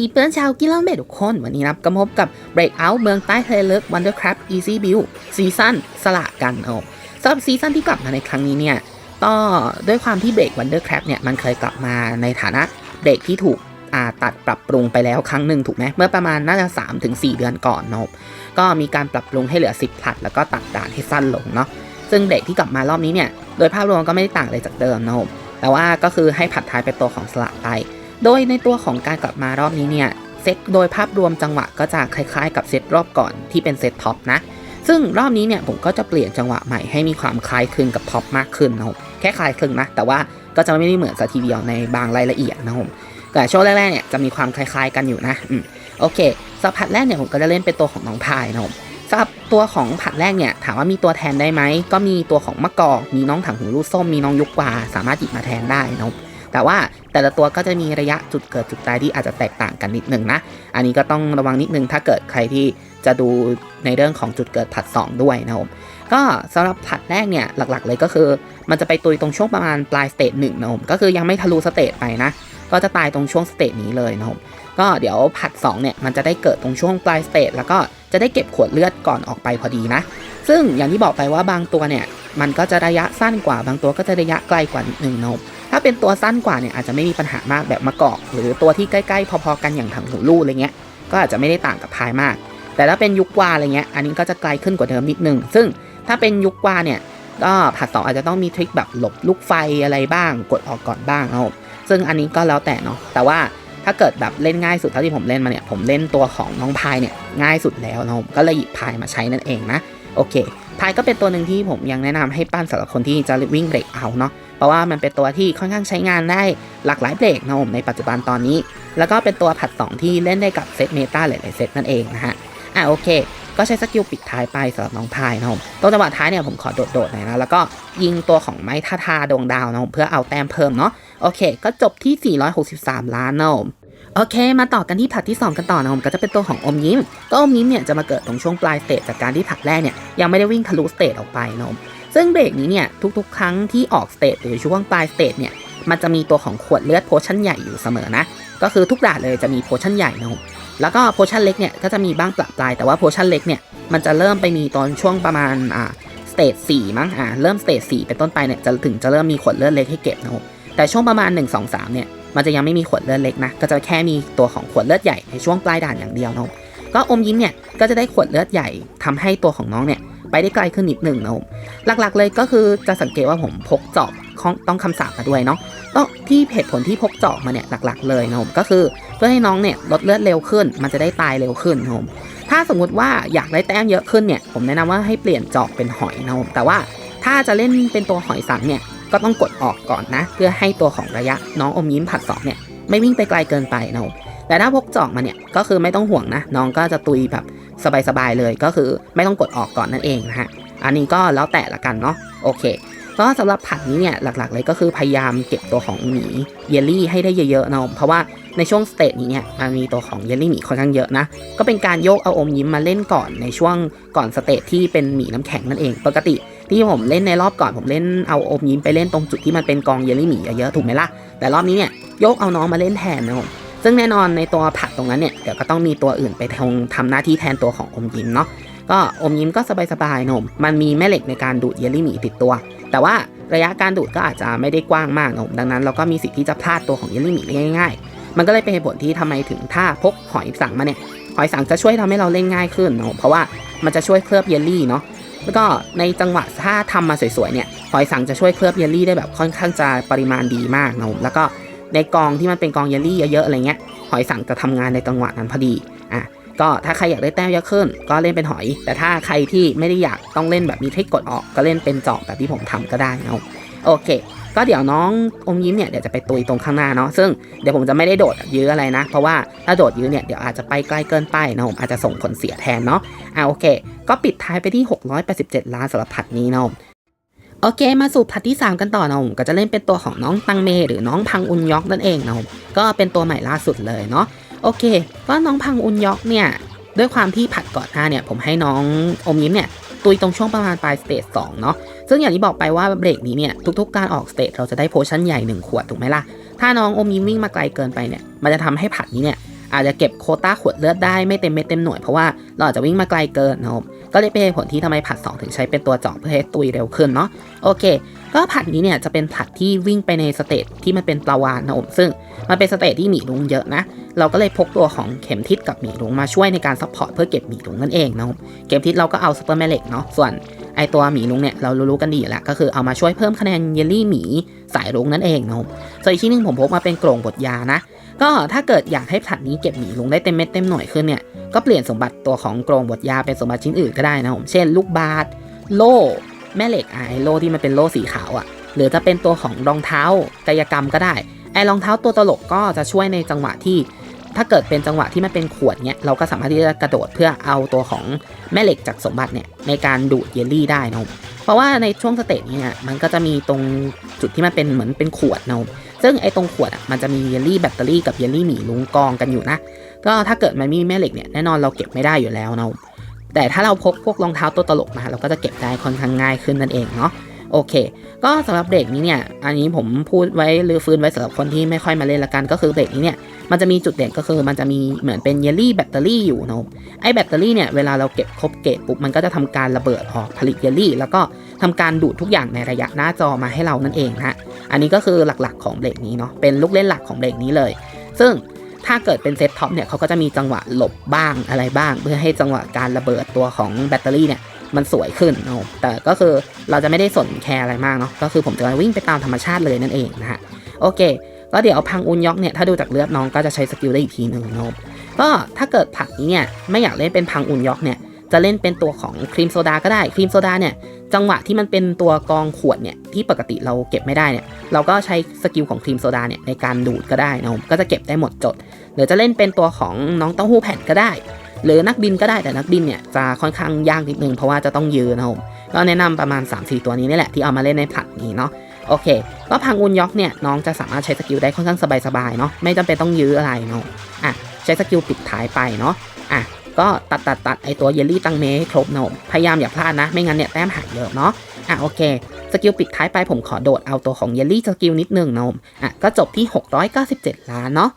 อเออสตีเปิลชาวกิลอนเบทุกคนวันนี้นับกระพบกับ Breakout เมืองใต้ทะเลลึก Wondercraft Easy Build ซีซั่นสละกันเอาสำหรับซีซั่นที่กลับมาในครั้งนี้เนี่ยก็ด้วยความที่เบรก Wondercraft เนี่ยมันเคยกลับมาในฐานะเบรกที่ถูกตัดปรับปรุงไปแล้วครั้งหนึ่งถูกไหมเมื่อประมาณน่าจะ3-4เดือนก่อนเนาะก็มีการปรับปรุงให้เหลือ 10ผลัดแล้วก็ตัดด่านให้สั้นลงเนาะซึ่งเบรกที่กลับมารอบนี้เนี่ยโดยภาพรวมก็ไม่ได้ต่างเลยจากเดิมเนาะแต่ว่าก็คือให้ผัดท้ายเป็นตัวของสละไป โดยในตัวของการกลับมารอบนี้เนี่ยเซตโดยภาพรวมจังหวะก็จะคล้ายๆ กับเซตรอบก่อนที่เป็นเซตท็อปนะ ซึ่งรอบนี้เนี่ยผมก็จะเปลี่ยนจังหวะใหม่ให้มีความคล้ายคลึงกับท็อปมากขึ้นนะครับแค่คล้ายคลึงนะแต่ว่าก็จะไม่ได้เหมือนซะทีเดียวในบางรายละเอียดนะครับแต่ช่วงแรกๆเนี่ยจะมีความคล้ายๆกันอยู่นะอืมโอเคสับผัดแรกเนี่ยผมก็จะเล่นเป็นตัวของน้องพายนะครับสำหรับตัวของผัดแรกเนี่ยถามว่ามีตัวแทนได้ไหมก็มีตัวของมะกอกมีน้องถังหูลูกส้มมีน้องยุกวาสามารถหยิบมาแทนได้นะครับ แต่ว่าแต่ละตัวก็จะมีระยะจุดเกิดจุดตายที่อาจจะแตกต่างกันนิดนึงนะ อันนี้ก็ต้องระวังนิดนึงถ้าเกิดใครที่จะดูในเรื่องของจุดเกิดผัด 2 ด้วยนะครับก็สำหรับผัดแรกเนี่ยหลักๆ เลยก็คือ มันจะไปตุยตรงช่วงประมาณปลายสเตจหนึ่งนะครับก็คือยังไม่ทะลุสเตจไปนะ ก็จะตายตรงช่วงสเตจนี้เลยนะครับก็เดี๋ยวผัด2เนี่ยมันจะได้เกิดตรงช่วงปลายสเตจแล้วก็จะได้เก็บขวดเลือดก่อนออกไปพอดีนะ ซึ่งอย่างที่บอกไปว่าบางตัวเนี่ยมันก็จะระยะสั้นกว่าบางตัวก็จะระยะไกลกว่านิดนึงนะครับ เป็นตัวสั้นกว่าเนี่ยอาจจะไม่มีปัญหามากแบบมะกอก หรือตัวที่ใกล้ๆ พอๆกันอย่างถังหูลู่อะไรเงี้ยก็อาจจะไม่ได้ต่างกับพายมาก แต่ถ้าเป็นยุควาอะไรเงี้ยอันนี้ก็จะไกลขึ้นกว่าเดิมนิดนึง ซึ่งถ้าเป็นยุควาเนี่ยก็ผัดสองอาจจะต้องมีทริคแบบหลบลูกไฟอะไรบ้าง กดออกก่อนบ้างนะครับซึ่งอันนี้ก็แล้วแต่เนาะแต่ว่าถ้าเกิดแบบเล่นง่ายสุดเท่าที่ผมเล่นมาเนี่ยผมเล่นตัวของน้องพายเนี่ยง่ายสุดแล้วนะก็เลยหยิบพายมาใช้นั่นเองนะโอเค พายก็เป็นตัวหนึ่งที่ผมยังแนะนำให้ปั้นสำหรับคนที่จะวิ่งเบรกเอาเนาะเพราะว่ามันเป็นตัวที่ค่อนข้างใช้งานได้หลากหลายเบรกนะผมในปัจจุบันตอนนี้ แล้วก็เป็นตัวผัด 2 ที่เล่นได้กับเซตเมตาหลายๆเซตนั่นเองนะฮะอะโอเค ก็ใช้สกิลปิดท้ายไปสำหรับน้องพายนะผมตรงจังหวะท้ายเนี่ยผมขอโดดๆหน่อยนะแล้วก็ยิงตัวของไม้ท่าทาดวงดาวนะผมเพื่อเอาแต้มเพิ่มเนาะโอเค ก็จบที่ 463 ล้านนะผม โอเค มาต่อกันที่ผัดที่ 2 กันต่อนะผมก็จะเป็นตัวของอมยิ้ม ก็อมยิ้มเนี่ยจะมาเกิดตรงช่วงปลายสเตจจากการที่ผัดแรกเนี่ยยังไม่ได้วิ่งทะลุสเตจออกไปนะผมซึ่งเบรกนี้เนี่ยทุกๆ ครั้งที่ออกสเตจหรือช่วงปลายสเตจเนี่ยมันจะมีตัวของขวดเลือดโพชั่นใหญ่อยู่เสมอนะ ก็คือทุกด่านเลยจะมีโพชั่นใหญ่นะครับแล้วก็โพชั่นเล็กเนี่ยก็จะมีบ้างปรับปลายแต่ว่าโพชั่นเล็กเนี่ยมันจะเริ่มไปมีตอนช่วงประมาณอ่าสเตจสี่มั้งอ่าเริ่มสเตจสี่เป็นต้นไปเนี่ยจะถึงจะเริ่มมีขวดเลือดเล็กให้เก็บนะครับแต่ช่วงประมาณ 1 2 3เนี่ย มันจะยังไม่มีขวดเลือดเล็กนะ ก็จะแค่มีตัวของขวดเลือดใหญ่ในช่วงปลายด่านอย่างเดียวนะครับก็อมยิ้มเนี่ยก็จะได้ขวดเลือดใหญ่ทำให้ตัวของน้องเนี่ยไปได้ไกลขึ้นนิดหนึ่งนะผมหลักๆเลยก็คือจะสังเกตว่าผมพกจอบของต้องคำสาปมาด้วยเนาะต้องที่เหตุผลที่พกจอบมาเนี่ยหลัก ๆ เลยนะผมก็คือเพื่อให้น้องเนี่ยลดเลือดเร็วขึ้น มันจะได้ตายเร็วขึ้นนะผมถ้าสมมุติว่าอยากได้แต้มเยอะขึ้นเนี่ยผมแนะนำว่าให้เปลี่ยนจอบเป็นหอยนะผมแต่ว่าถ้าจะเล่นเป็นตัวหอยสังเนี่ย ก็ต้องกดออกก่อนนะ เพื่อให้ตัวของระยะน้องอมยิ้มผัดสองเนี่ยไม่วิ่งไปไกลเกินไปนะแต่ถ้าพกจอกมาเนี่ยก็คือไม่ต้องห่วงนะ น้องก็จะตุยแบบสบายๆเลยก็คือไม่ต้องกดออกก่อนนั่นเองนะฮะอันนี้ก็แล้วแต่ละกันเนาะโอเคก็สำหรับผัดนี้เนี่ยหลักๆเลยก็คือพยายามเก็บตัวของหมีเยลลี่ให้ได้เยอะๆนะเพราะว่า ในช่วงสเตจนี้เนี่ยมันมีตัวของเยลลี่หมีค่อนข้างเยอะนะ ก็เป็นการโยกเอาอมยิ้มมาเล่นก่อนในช่วงก่อนสเตจที่เป็นหมีน้ำแข็งนั่นเอง ปกติที่ผมเล่นในรอบก่อนผมเล่นเอาอมยิ้มไปเล่นตรงจุดที่มันเป็นกองเยลลี่หมีเยอะๆถูกไหมล่ะ แต่รอบนี้เนี่ยยกเอาน้องมาเล่นแทนนะผมซึ่งแน่นอนในตัวผัดตรงนั้นเนี่ยเดี๋ยวก็ต้องมีตัวอื่นไปทำทำหน้าที่แทนตัวของอมยิ้มเนาะก็อมยิ้มก็สบายๆนมมันมีแม่เหล็กในการดูดเยลลี่หมีติดตัว แต่ว่าระยะการดูดก็อาจจะไม่ได้กว้างมากนมดังนั้นเราก็มีสิทธิ์ที่จะพลาดตัวของเยลลี่หมีได้ง่ายๆ มันก็เลยเป็นเหตุผลที่ทำไมถึงถ้าพกหอยสังมาเนี่ยหอยสังจะช่วยทำให้เราเล่นง่ายขึ้นเนมเพราะว่ามันจะช่วยเคลือบเยลลี่เนาะแล้วก็ในจังหวะถ้าทำมาสวยๆเนี่ยหอยสังจะช่วยเคลือบเยลลี่ได้แบบค่อนข้างจะปริมาณดีมากนมแล้วก็ในกองที่มันเป็นกองเยลลี่เยอะๆอะไรเงี้ยหอยสังจะทำงานในจังหวะนั้นพอดีอะก็ถ้าใครอยากได้แต้มเยอะขึ้น ก็เล่นเป็นหอย แต่ถ้าใครที่ไม่ได้อยากต้องเล่นแบบมีทริคกดออกก็เล่นเป็นจอบแบบที่ผมทำก็ได้นะโอเค ก็เดี๋ยวน้องอมยิ้มเนี่ยเดี๋ยวจะไปตุยตรงข้างหน้าเนาะซึ่งเดี๋ยวผมจะไม่ได้โดดยื้ออะไรนะ เพราะว่าถ้าโดดยื้อเนี่ยเดี๋ยวอาจจะไปไกล้เกินไปนะผมอาจจะส่งผลเสียแทนเนาะอ่าโอเค ก็ปิดท้ายไปที่ 687 ล้านสำหรับผัดนี้นะผมโอเค มาสู่ผัดที่ 3 กันต่อนะผมก็จะเล่นเป็นตัวของน้องตังเม หรือน้องพังอุนยอกนั่นเองนะผมก็เป็นตัวใหม่ล่าสุดเลยเนาะโอเค ก็น้องพังอุนยอกเนี่ยด้วยความที่ผัดก่อนหน้าเนี่ยผมให้น้องอมยิ้มเนี่ยตุยตรงช่วงประมาณปลายสเตจ2เนาะ ซึ่งอย่างที่บอกไปว่าเบรกนี้เนี่ยทุกๆการออกสเตจเราจะได้โพชั่นใหญ่ 1 ขวดถูกไหมล่ะ ถ้าน้องอมยิ้มวิ่งมาไกลเกินไปเนี่ยมันจะทำให้ผัดนี้เนี่ยอาจจะเก็บโคต้าขวดเลือดได้ไม่เต็มเม็ดเต็มหน่วยเพราะว่าเราอาจจะวิ่งมาไกลเกินนะครับก็เลยเป็นผลที่ทำไมผัด 2 ถึงใช้เป็นตัวเจาะเพื่อให้ตุยเร็วขึ้นเนาะโอเค ก็ผัดนี้เนี่ยจะเป็นผัดที่วิ่งไปในสเตจที่มันเป็นปลาวานนะครับซึ่งมันเป็นสเตจที่หมีลุงเยอะนะ เราก็เลยพกตัวของเข็มทิศกับหมีลุงมาช่วยในการซัพพอร์ตเพื่อเก็บหมีลุงนั่นเองนะครับเข็มทิศเราก็เอาซูเปอร์แมเล็กเนาะส่วน ไอตัวหมีลุงเนี่ยเรารู้กันดีแล้วก็คือเอามาช่วยเพิ่มคะแนนเยลลี่หมีสายลุงนั่นเองนะครับส่วนอีกชิ้นหนึงผมพกมาเป็นกรงบทยานะ ก็ถ้าเกิดอยากให้ผัดนี้เก็บหมีลุงได้เต็มเม็ดเต็มหน่วยขึ้นเนี่ยก็เปลี่ยนสมบัติตัวของกรงบทยาเป็นสมบัติชิ้นอื่นก็ได้นะผมเช่น ลูกบาศก์โล่แม่เหล็กไอโล่ที่มันเป็นโล่สีขาวอะหรือจะเป็นตัวของรองเท้ากายกรรมก็ได้ไอรองเท้าตัวตลกก็จะช่วยในจังหวะที่ ถ้าเกิดเป็นจังหวะที่มันเป็นขวดเนี่ยเราก็สามารถที่จะกระโดดเพื่อเอาตัวของ แม่เหล็กจากสมบัติเนี่ยในการดูดเยลลี่ได้นะเพราะว่าในช่วงสเตจนี้เนี่ยมันก็จะมีตรงจุดที่มันเป็นเหมือนเป็นขวดนะซึ่งไอ้ตรงขวดอะมันจะมีเยลลี่แบตเตอรี่กับเยลลี่หมีลุงกองกันอยู่นะ ก็ถ้าเกิดมันมีแม่เหล็กเนี่ยแน่นอนเราเก็บไม่ได้อยู่แล้วนะแต่ถ้าเราพกพวกรองเท้าตัวตลกมาเราก็จะเก็บได้ค่อนข้างง่ายขึ้นนั่นเองเนาะ โอเค ก็สำหรับเบรกนี้เนี่ย อันนี้ผมพูดไว้หรือฟื้นไว้สำหรับคนที่ไม่ค่อยมาเล่นละกันก็คือเบรกนี้เนี่ย มันจะมีจุดเด่นก็คือมันจะมีเหมือนเป็นเยลลี่แบตเตอรี่อยู่นะไอ้แบตเตอรี่เนี่ยเวลาเราเก็บครบเกรดปุ๊บมันก็จะทำการระเบิดออกผลิตเยลลี่ แล้วก็ทำการดูดทุกอย่างในระยะหน้าจอมาให้เรานั่นเองนะฮะอันนี้ก็คือหลักๆของเบรกนี้เนาะเป็นลูกเล่นหลักของเบรกนี้เลย ซึ่งถ้าเกิดเป็นเซตท็อปเนี่ยเขาก็จะมีจังหวะหลบบ้างอะไรบ้าง เพื่อให้จังหวะการระเบิดตัวของแบตเตอรี่เนี่ย มันสวยขึ้นนะครับแต่ก็คือเราจะไม่ได้สนแคร์อะไรมากเนาะก็คือผมจะวิ่งไปตามธรรมชาติเลยนั่นเองนะฮะโอเค ก็เดี๋ยวพังอุนยอกเนี่ยถ้าดูจากเลือดน้องก็จะใช้สกิลได้อีกทีหนึ่งนะครับก็ถ้าเกิดผักนี้เนี่ยไม่อยากเล่นเป็นพังอุนยอกเนี่ยจะเล่นเป็นตัวของครีมโซดาก็ได้ครีมโซดาเนี่ยจังหวะที่มันเป็นตัวกองขวดเนี่ยที่ปกติเราเก็บไม่ได้เนี่ยเราก็ใช้สกิลของครีมโซดาเนี่ยในการดูดก็ได้นะครับก็จะเก็บได้หมดจด หรือจะเล่นเป็นตัวของน้องเต้าหู้แผ่นก็ได้ หรือนักบินก็ได้แต่นักบินเนี่ยจะค่อนข้างยากนิดนึงเพราะว่าจะต้องยืนนะครับก็แนะนำประมาณ 3-4 ตัวนี้นี่แหละที่เอามาเล่นในผัดนี้เนาะโอเค ก็พังอุนยอกเนี่ยน้องจะสามารถใช้สกิลได้ค่อนข้างสบายๆเนาะไม่จำเป็นต้องยื้ออะไรเนาะอะใช้สกิลปิดท้ายไปเนาะอะก็ตัดตัดตัดไอตัวเยลลี่ตังเมให้ครบเนาะพยายามอย่าพลาดนะ ไม่งั้นเนี่ยแต้มหายเยอะเนาะอะโอเคสกิลปิดท้ายไปผมขอโดดเอาตัวของเยลลี่สกิลนิดนึงเนาะอะก็จบที่ 697 ล้านเนาะ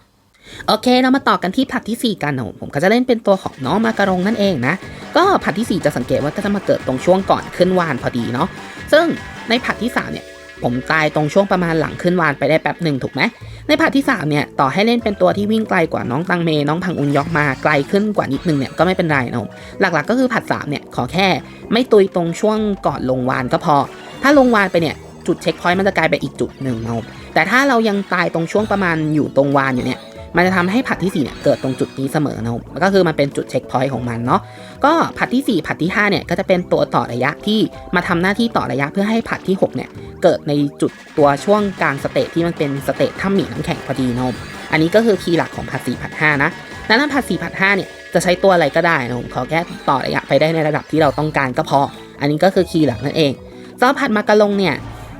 โอเค เรามาต่อกันที่ผัดที่ 4 กันนะผมก็จะเล่นเป็นตัวของน้องมาการงนั่นเองนะ ก็ผัดที่ 4 จะสังเกตว่าก็จะมาเกิดตรงช่วงก่อนขึ้นวานพอดีเนาะ ซึ่งในผัดที่3เนี่ยผมตายตรงช่วงประมาณหลังขึ้นวานไปได้แป๊บหนึ่งถูกไหม ในผัดที่3เนี่ยต่อให้เล่นเป็นตัวที่วิ่งไกลกว่าน้องตังเม น้องพังอุนยอกมาไกลขึ้นกว่านิดนึงเนี่ยก็ไม่เป็นไรเนาะหลักๆ ก็คือผัด3เนี่ยขอแค่ไม่ตุยตรงช่วงก่อนลงวานก็พอ ถ้าลงวานไปเนี่ยจุดเช็คพอยต์มันจะกลายเป็นอีกจุดหนึ่งนะแต่ถ้าเรายังตายตรงช่วงประมาณอยู่ตรงวานอยู่เนี่ย มันจะทำให้ผัดที่4เนี่ยเกิดตรงจุดนี้เสมอนะครับก็คือมันเป็นจุดเช็คพอยต์ของมันเนาะก็ผัดที่ 4 ผัดที่5เนี่ยก็จะเป็นตัวต่อระยะที่มาทำหน้าที่ต่อระยะเพื่อให้ผัดที่6เนี่ยเกิดในจุดตัวช่วงกลางสเตจที่มันเป็นสเตจถ้ำหมีน้ำแข็งพอดีนะครับอันนี้ก็คือคีย์หลักของผัด4ผัด5นะดังนั้นผัด4ผัด5เนี่ยจะใช้ตัวอะไรก็ได้นะครับขอแค่ต่อระยะไปได้ในระดับที่เราต้องการก็พอ อันนี้ก็คือคีย์หลักนั่นเองสำหรับผัดมากะลงเนี่ย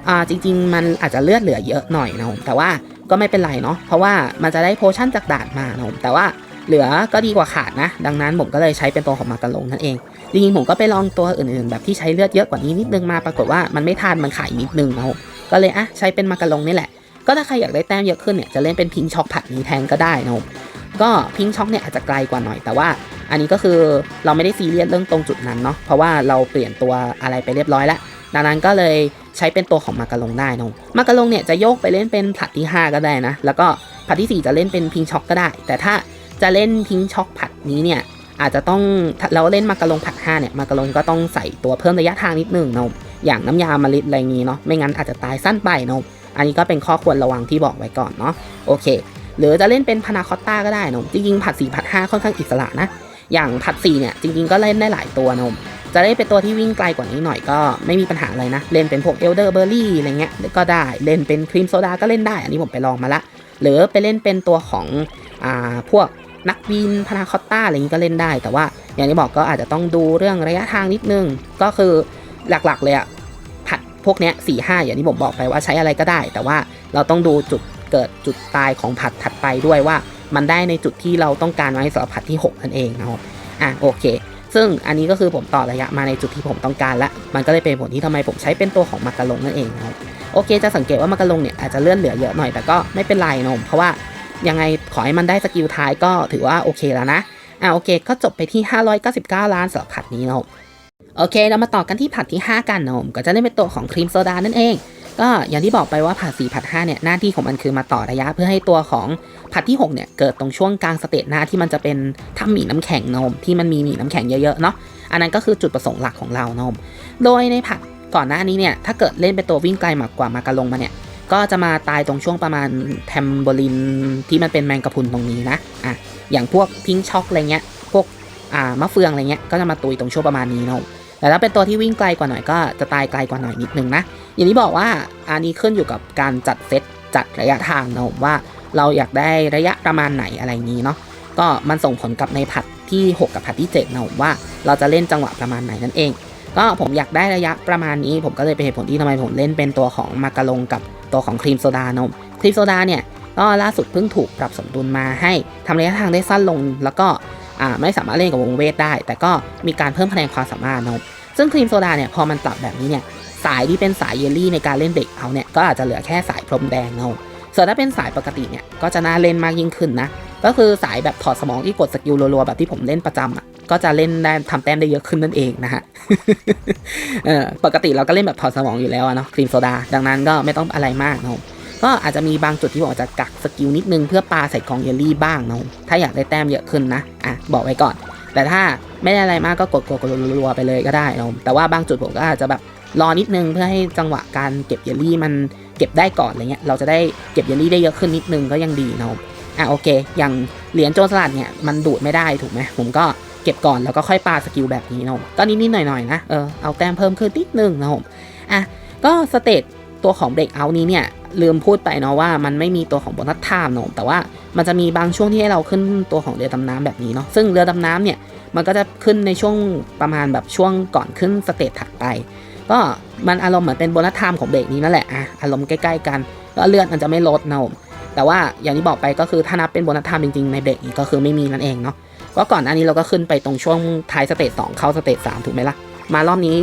อ่าจริงๆ มันอาจจะเลือดเหลือเยอะหน่อยนะครับแต่ว่า ก็ไม่เป็นไรเนาะเพราะว่ามันจะได้โพชั่นจากด่านมาเนาะแต่ว่าเหลือก็ดีกว่าขาดนะ ดังนั้นผมก็เลยใช้เป็นตัวของมากะลงนั่นเองจริงๆผมก็ไปลองตัวอื่นๆ แบบที่ใช้เลือดเยอะกว่านี้นิดนึงมาปรากฏว่ามันไม่ทานมันขายนิดนึงเนาะก็เลยอะใช้เป็นมากะลงนี่แหละ ก็ถ้าใครอยากได้แต้มเยอะขึ้นเนี่ยจะเล่นเป็นพิงช็อกผัดนี้แทนก็ได้นะก็พิงช็อกเนี่ยอาจจะไกลกว่าหน่อยแต่ว่า อันนี้ก็คือเราไม่ได้ซีเรียสเรื่องตรงจุดนั้นเนาะเพราะว่าเราเปลี่ยนตัวอะไรไปเรียบร้อยแล้ว ดังนั้นก็เลยใช้เป็นตัวของมากะลงได้นะมากะลงเนี่ยจะโยกไปเล่นเป็นผัดที่ 5 ก็ได้นะ แล้วก็ผัดที่ 4 จะเล่นเป็นพิงช็อกก็ได้ แต่ถ้าจะเล่นพิงช็อกผัดนี้เนี่ยอาจจะต้องเราเล่นมากะลงผัด5เนี่ยมากะลงก็ต้องใส่ตัวเพิ่มระยะทางนิดหนึงนะอย่างน้ำยามาลิดอะไรอย่างงี้เนาะไม่งั้นอาจจะตายสั้นไปนะอันนี้ก็เป็นข้อควรระวังที่บอกไว้ก่อนเนาะโอเค หรือจะเล่นเป็นพานาคอตต้าก็ได้นะจริงๆผัด4ผัด5ค่อนข้างอิสระนะ อย่างผัด4เนี่ยจริง ๆ ก็เล่นได้หลายตัวนะ จะได้เป็นตัวที่วิ่งไกลกว่านี้หน่อยก็ไม่มีปัญหาอะไรนะ เล่นเป็นพวกเอลเดอร์เบอร์รี่อะไรเงี้ยก็ได้เล่นเป็นครีมโซดาก็เล่นได้ อันนี้ผมไปลองมาละ หรือไปเล่นเป็นตัวของอ่าพวกนักบินพานาคอตต้าอะไรอย่างนี้ก็เล่นได้ แต่ว่าอย่างที่บอกก็อาจจะต้องดูเรื่องระยะทางนิดนึง ก็คือหลักๆเลยอะผัดพวกเนี้ยสี่ห้าอย่างที่ผมบอกไปว่าใช้อะไรก็ได้ แต่ว่าเราต้องดูจุดเกิดจุดตายของผัดถัดไปด้วยว่ามันได้ในจุดที่เราต้องการไว้สำหรับผัดที่ 6 นั่นเองนะครับอะโอเค ซึ่งอันนี้ก็คือผมต่อระยะมาในจุดที่ผมต้องการละ มันก็เลยเป็นผลที่ทำไมผมใช้เป็นตัวของมากะลงนั่นเองนะครับโอเคจะสังเกตว่ามากะลงเนี่ยอาจจะเลื่อนเหลือเยอะหน่อยแต่ก็ไม่เป็นไรนะผมเพราะว่ายังไงขอให้มันได้สกิลท้ายก็ถือว่าโอเคแล้วนะอะโอเค ก็จบไปที่ 599 ล้านสำหรับผัดนี้นะครับโอเค เรามาต่อกันที่ผัดที่ 5 กันนะผมก็จะได้เป็นตัวของครีมโซดานั่นเอง ก็อย่างที่บอกไปว่าผัด4ผัด5เนี่ยหน้าที่ของมันคือมาต่อระยะ เพื่อให้ตัวของผัดที่6เนี่ยเกิดตรงช่วงกลางสเตจหน้าที่มันจะเป็นถ้ำหมีน้ำแข็งนมที่มันมีหมีน้ำแข็งเยอะๆเนาะอันนั้นก็คือจุดประสงค์หลักของเรานม โดยในผัดก่อนหน้านี้เนี่ยถ้าเกิดเล่นเป็นตัววิ่งไกลมากกว่ามากระลงมาเนี่ยก็จะมาตายตรงช่วงประมาณแทมโบลินที่มันเป็นแมงกะพุนตรงนี้นะอะอย่างพวกพิงช็อกอะไรเงี้ยพวกอ่ามะเฟืองอะไรเงี้ยก็จะมาตุยตรงช่วงประมาณนี้เนาะ แต่ถ้าเป็นตัวที่วิ่งไกลกว่าหน่อยก็จะตายไกลกว่าหน่อยนิดนึงนะ อย่างที่บอกว่าอันนี้ขึ้นอยู่กับการจัดเซตจัดระยะทางนะผมว่าเราอยากได้ระยะประมาณไหนอะไรนี้เนาะก็มันส่งผลกับในผัดที่ 6 กับผัดที่7นะผมว่าเราจะเล่นจังหวะประมาณไหนนั่นเอง ก็ผมอยากได้ระยะประมาณนี้ ผมก็เลยเป็นเหตุผลที่ทำไมผมเล่นเป็นตัวของมากะลงกับตัวของครีมโซดานมครีมโซดาเนี่ย ก็ล่าสุดเพิ่งถูกปรับสมดุลมาให้ทำระยะทางได้สั้นลง แล้วก็ไม่สามารถเล่นกับวงเวทได้ แต่ก็มีการเพิ่มคะแนนความสามารถนะซึ่งครีมโซดาเนี่ยพอมันปรับแบบนี้เนี่ยสายที่เป็นสายเยลลี่ในการเล่นเด็กเอาเนี่ยก็อาจจะเหลือแค่สายพรมแดงเนาะส่วนถ้าเป็นสายปกติเนี่ยก็จะน่าเล่นมากยิ่งขึ้นนะก็คือสายแบบถอดสมองที่กดสกิลรัวๆแบบที่ผมเล่นประจำอะก็จะเล่นได้ทำแต้มได้เยอะขึ้นนั่นเองนะฮะปกติเราก็เล่นแบบถอดสมองอยู่แล้วเนาะครีมโซดาดังนั้นก็ไม่ต้องอะไรมากเนาะ ก็อาจจะมีบางจุดที่ผมอาจจะกักสกิลนิดนึงเพื่อปลาใส่กองเยลลี่บ้างเนาะถ้าอยากได้แต้มเยอะขึ้นนะอะบอกไว้ก่อน แต่ถ้าไม่ได้อะไรมากก็กดกดกดรัวๆไปเลยก็ได้เนาะแต่ว่าบางจุดผมก็อาจจะแบบรอนิดนึงเพื่อให้จังหวะการเก็บเยลลี่มันเก็บได้ก่อนอะไรเงี้ยเราจะได้เก็บเยลลี่ได้เยอะขึ้นนิดนึงก็ยังดีเนาะอะโอเค อย่างเหรียญโจรสลัดเนี่ยมันดูดไม่ได้ถูกไหมผมก็เก็บก่อนแล้วก็ค่อยปาสกิลแบบนี้เนาะก็นิดๆหน่อยๆนะเออเอาแต้มเพิ่มขึ้นนิดนึงนะผมอะก็สเตจตัวของเบรกเอานี้เนี่ย ลืมพูดไปเนาะว่ามันไม่มีตัวของโบนัสไทม์เนาะแต่ว่ามันจะมีบางช่วงที่ให้เราขึ้นตัวของเรือดำน้ำแบบนี้เนาะซึ่งเรือดำน้ำเนี่ยมันก็จะขึ้นในช่วงประมาณแบบช่วงก่อนขึ้นสเตจถัดไป ก็มันอารมณ์เหมือนเป็นโบนัสไทม์ของเบรกนี้นั่นแหละอะอารมณ์ใกล้ๆกันแล้วเลือดมันจะไม่ลดนะผมแต่ว่าอย่างที่บอกไปก็คือถ้านับเป็นโบนัสไทม์จริงๆในเบรกนี้ก็คือไม่มีนั่นเองเนาะก็ก่อนอันนี้เราก็ขึ้นไปตรงช่วงท้ายสเตจ2เข้าสเตจ3ถูกไหมล่ะมารอบนี้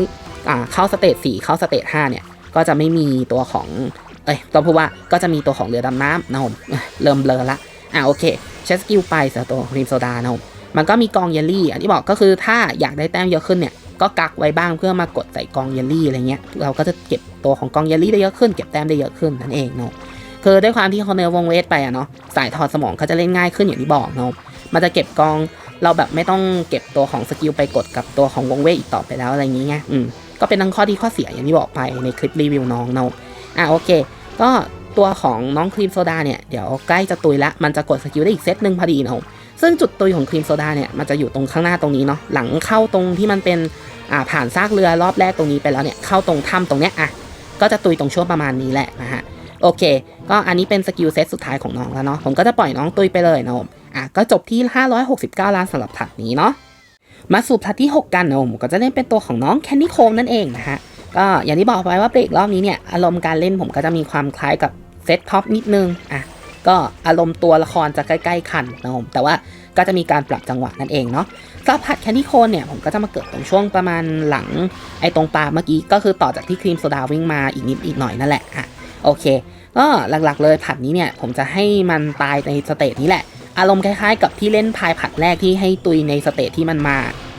อ่าเข้าสเตจ4เข้าสเตจ5เนี่ยก็จะไม่มีตัวของ เอ้ยต้องพูดว่าก็จะมีตัวของเรือดำน้ำนะผมเริ่มเบลอละอ่าโอเคใช้สกิลไปสตัวครีมโซดานะผมมันก็มีกองเยลลี่อันที่บอกก็คือถ้าอยากได้แต้มเยอะขึ้นเนี่ยก็กักไว้บ้างเพื่อมากดใส่กองเยลลี่อะไรเงี้ยเราก็จะเก็บตัวของกองเยลลี่ได้เยอะขึ้นเก็บแต้มได้เยอะขึ้นนั่นเองเนาะคือด้วยความที่เขาเนอวงเวทไปอะเนาะสายถอดสมองเขาจะเล่นง่ายขึ้นอย่างที่บอกเนาะมันจะเก็บกองเราแบบไม่ต้องเก็บตัวของสกิลไปกดกับตัวของวงเวทอีกต่อไปแล้วอะไรอย่างเงี้ยอืมก็เป็นทั้งข้อดีข้อเสียอย่างที่บอกไปในคลิปรีวิวน้องเนาะ อะโอเค ก็ตัวของน้องครีมโซดาเนี่ย เดี๋ยวใกล้จะตุยละ มันจะกดสกิลได้อีกเซตหนึ่งพอดีเนาะซึ่งจุดตุยของครีมโซดาเนี่ย มันจะอยู่ตรงข้างหน้าตรงนี้เนาะ หลังเข้าตรงที่มันเป็นอ่าผ่านซากเรือรอบแรกตรงนี้ไปแล้วเนี่ย เข้าตรงถ้ำตรงเนี้ยอะ ก็จะตุยตรงช่วงประมาณนี้แหละนะฮะ โอเค ก็อันนี้เป็นสกิลเซตสุดท้ายของน้องแล้วเนาะ ผมก็จะปล่อยน้องตุยไปเลยนะผมอะ ก็จบที่ 569 ล้านสำหรับผัดนี้เนาะ มาสู่ผัดที่ 6 กันนะผมก็จะเล่นเป็นตัวของน้องแคนดี้โคมนั่นเองนะฮะ ก็อย่างที่บอกไปว่าเบรกรอบนี้เนี่ยอารมณ์การเล่นผมก็จะมีความคล้ายกับเซตท็อปนิดนึงอะก็อารมณ์ตัวละครจะใกล้ ๆ คันนะผมแต่ว่าก็จะมีการปรับจังหวะนั่นเองเนาะสำหรับผัดแคนดี้โคนเนี่ยผมก็จะมาเกิดตรงช่วงประมาณหลังไอ้ตรงปลาเมื่อกี้ก็คือต่อจากที่ครีมโซดาวิ่งมาอีกนิดอีกหน่อยนั่นแหละอะโอเค ก็หลักๆเลยผัดนี้เนี่ยผมจะให้มันตายในสเตจนี้แหละ อารมณ์คล้ายๆ กับที่เล่นพายผัดแรกที่ให้ตุยในสเตจที่มันมา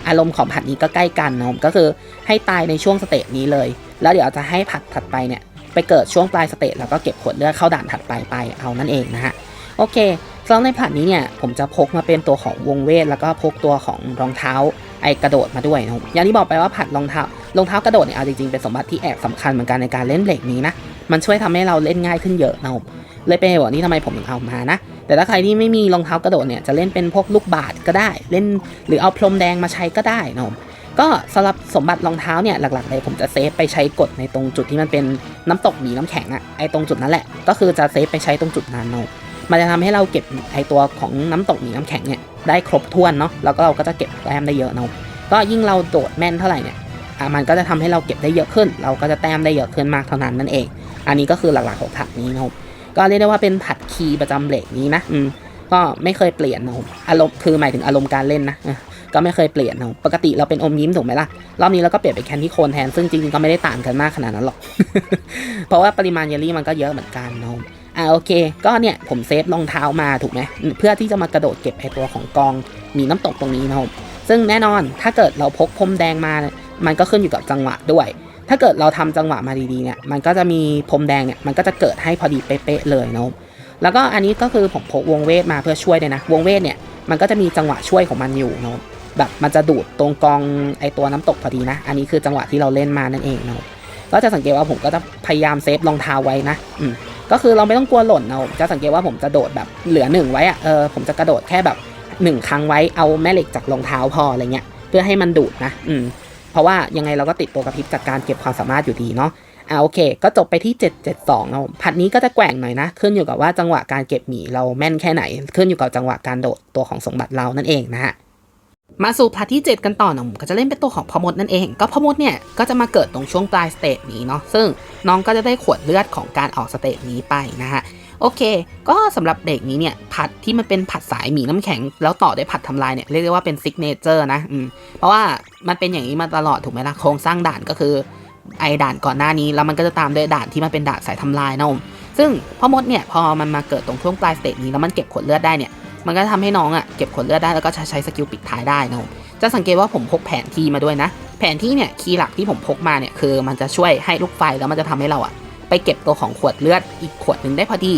อารมณ์ของผัดนี้ก็ใกล้กันนะผมก็คือให้ตายในช่วงสเตจนี้เลย แล้วเดี๋ยวจะให้ผัดถัดไปเนี่ยไปเกิดช่วงปลายสเตจแล้วก็เก็บขวดเลือดเข้าด่านถัดไปไปเอานั่นเองนะฮะโอเคสำหรับในผัดนี้เนี่ยผมจะพกมาเป็นตัวของวงเวทแล้วก็พกตัวของรองเท้าไอกระโดดมาด้วยนะผมอย่างที่บอกไปว่าผัดรองเท้ารองเท้ากระโดดเนี่ยเอาจริงๆเป็นสมบัติที่แอบสำคัญเหมือนกันในการเล่นเบรกนี้นะมันช่วยทำให้เราเล่นง่ายขึ้นเยอะนะผมเลยเป็นเหตุผลที่ทำไมผมถึงเอามานะ แต่ถ้าใครที่ไม่มีรองเท้ากระโดดเนี่ยจะเล่นเป็นพวกลูกบาศก์ก็ได้ เล่นหรือเอาพรมแดงมาใช้ก็ได้นะผมก็สำหรับสมบัติรองเท้าเนี่ยหลักๆเลยผมจะเซฟไปใช้กดในตรงจุดที่มันเป็นน้ำตกหมีน้ำแข็งอะไอตรงจุดนั้นแหละก็คือจะเซฟไปใช้ตรงจุดนั้นเนาะมันจะทำให้เราเก็บไอตัวของน้ำตกหมีน้ำแข็งเนี่ยได้ครบถ้วนเนาะแล้วก็เราก็จะเก็บแต้มได้เยอะเนาะก็ยิ่งเราโดดแม่นเท่าไหร่เนี่ยอะมันก็จะทำให้เราเก็บได้เยอะขึ้น เราก็จะแต้มได้เยอะขึ้นมากเท่านั้นนั่นเอง อันนี้ก็คือหลักๆของผัดนี้เนาะ ก็เรียกได้ว่าเป็นผัดคีย์ประจำเบรกนี้นะอืมก็ไม่เคยเปลี่ยนนะอารมณ์คือหมายถึงอารมณ์การเล่นนะก็ไม่เคยเปลี่ยนนะปกติเราเป็นอมยิ้มถูกไหมล่ะ รอบนี้เราก็เปลี่ยนเป็นแคนที่โคนแทน ซึ่งจริงๆก็ไม่ได้ต่างกันมากขนาดนั้นหรอก เพราะว่าปริมาณเยลลี่มันก็เยอะเหมือนกันนะอ่าโอเค ก็เนี่ยผมเซฟรองเท้ามาถูกไหมเพื่อที่จะมากระโดดเก็บไอตัวของกองมีน้ำตกตรงนี้นะครับซึ่งแน่นอนถ้าเกิดเราพกพรมแดงมา มันก็ขึ้นอยู่กับจังหวะด้วย ถ้าเกิดเราทำจังหวะมาดีๆเนี่ยมันก็จะมีพรมแดงเนี่ยมันก็จะเกิดให้พอดีเป๊ะๆเลยนะแล้วก็อันนี้ก็คือผมพกวงเวทมาเพื่อช่วยด้วยนะ วงเวทเนี่ยมันก็จะมีจังหวะช่วยของมันอยู่เนาะแบบมันจะดูดตรงกองไอตัวน้ำตกพอดีนะ อันนี้คือจังหวะที่เราเล่นมานั่นเองเนาะก็จะสังเกตว่าผมก็จะพยายามเซฟรองเท้าไว้นะอืมก็คือเราไม่ต้องกลัวหล่นเนาะจะสังเกตว่าผมจะโดดแบบเหลือหนึ่งไว้อะเออผมจะกระโดดแค่แบบหนึ่งครั้งไว้เอาแม่เหล็กจากรองเท้าพออะไรเงี้ยเพื่อให้มันดูดนะ อืม เพราะว่ายังไงเราก็ติดตัวกระพริบจากการเก็บความสามารถอยู่ดีเนาะอ่าโอเค ก็จบไปที่ 772เนาะผัดนี้ก็จะแกว่งหน่อยนะ ขึ้นอยู่กับว่าจังหวะการเก็บหมีเราแม่นแค่ไหน ขึ้นอยู่กับจังหวะการโดดตัวของสมบัติเรานั่นเองนะฮะมาสู่พาร์ทที่ 7 กันต่อนะผมก็จะเล่นเป็นตัวของพอมดนั่นเอง ก็พอมดเนี่ยก็จะมาเกิดตรงช่วงปลายสเตจนี้เนาะซึ่งน้องก็จะได้ขวดเลือดของการออกสเตจนี้ไปนะฮะ โอเค ก็สำหรับเด็กนี้เนี่ยผัดที่มันเป็นผัดสายหมีน้ำแข็ง แล้วต่อด้วยผัดทำลายเนี่ยเรียกได้ว่าเป็นซิกเนเจอร์นะอืมเพราะว่ามันเป็นอย่างนี้มาตลอดถูกไหมล่ะโครงสร้างด่านก็คือไอด่านก่อนหน้านี้แล้วมันก็จะตามด้วยด่านที่มันเป็นด่านสายทำลายนะผมซึ่งพ่อมดเนี่ยพอมันมาเกิดตรงช่วงปลายสเตจนี้แล้วมันเก็บขวดเลือดได้เนี่ยมันก็ทำให้น้องอะเก็บขวดเลือดได้แล้วก็ใช้สกิลปิดท้ายได้นะผมจะสังเกตว่าผมพกแผนที่มาด้วยนะ แผนที่เนี่ยคีย์หลักที่ผมพกมาเนี่ยคือมันจะช่วยให้ลูกไฟแล้วมันจะทำให้เราอะ ไปเก็บตัวของขวดเลือดอีกขวดหนึ่งได้พอดี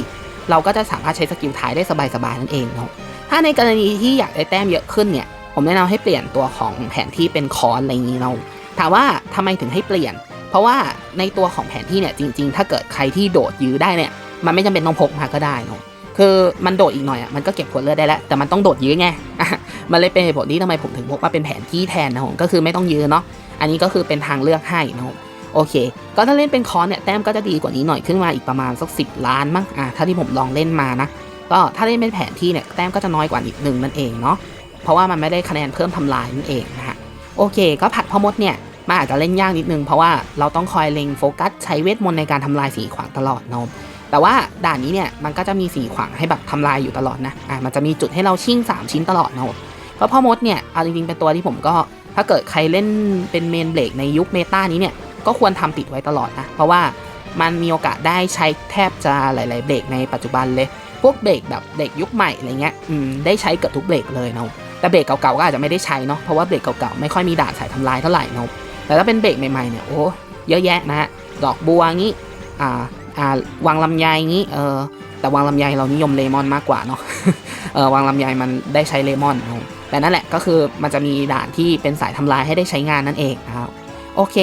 เราก็จะสามารถใช้สกิลท้ายได้สบายๆนั่นเองเนาะถ้าในกรณีที่อยากได้แต้มเยอะขึ้นเนี่ย ผมแนะนำให้เปลี่ยนตัวของแผนที่เป็นคอนอะไรอย่างนี้เนาะถามว่าทำไมถึงให้เปลี่ยน เพราะว่าในตัวของแผนที่เนี่ยจริง ๆ ถ้าเกิดใครที่โดดยื้อได้เนี่ยมันไม่จำเป็นต้องพกมาก็ได้เนาะคือมันโดดอีกหน่อยอะมันก็เก็บขวดเลือดได้แล้วแต่มันต้องโดดยื้อไงะมันเลยเป็นเหตุผลที่ทำไมผมถึงพกมาเป็นแผนที่แทนนะผมก็คือไม่ต้องยื้อเนาะอันนี้ก็คือเป็นทางเลือกให้นะผม โอเค ก็ถ้าเล่นเป็นคอนเนี่ยแต้มก็จะดีกว่านี้หน่อยขึ้นมาอีกประมาณสักสิบล้านมั้งอะถ้าที่ผมลองเล่นมานะ ก็ถ้าเล่นเป็นแผนที่เนี่ยแต้มก็จะน้อยกว่านิดนึงนั่นเองเนาะเพราะว่ามันไม่ได้คะแนนเพิ่มทำลายนั่นเองนะฮะโอเค ก็ผัดพอมดเนี่ยมันอาจจะเล่นยากนิดนึงเพราะว่าเราต้องคอยเล็งโฟกัสใช้เวทมนต์ในการทำลายสีขวางตลอดเนาะแต่ว่าด่านนี้เนี่ยมันก็จะมีสีขวางให้แบบทำลายอยู่ตลอดนะอ่ามันจะมีจุดให้เราชิ่ง 3 ชิ้นตลอดนะผมเพราะพ่อมดเนี่ยเอาจริงๆเป็นตัวที่ผมก็ถ้าเกิดใครเล่นเป็นเมนเบรกในยุคเมตานี้เนี่ย ก็ควรทำติดไว้ตลอดนะ เพราะว่ามันมีโอกาสได้ใช้แทบจะหลาย ๆ เบรกในปัจจุบันเลย พวกเบรกแบบเบรกยุคใหม่อะไรเงี้ยได้ใช้เกือบทุกเบรกเลยเนาะแต่เบรกเก่า ๆ ก็อาจจะไม่ได้ใช้เนาะเพราะว่าเบรกเก่า ๆ ไม่ค่อยมีด่านสายทำลายเท่าไหร่เนาะแต่ถ้าเป็นเบรกใหม่ ๆ เนี่ยโอ้เยอะแยะนะฮะดอกบัวงี้อ่าอ่าวางลำไยงี้เออแต่วางลำไยเรานิยมเลมอนมากกว่าเนาะเออวางลำไยมันได้ใช้เลมอนเนอะแต่นั่นแหละก็คือมันจะมีด่านที่เป็นสายทำลายให้ได้ใช้งานนั่นเองนะครับโอเค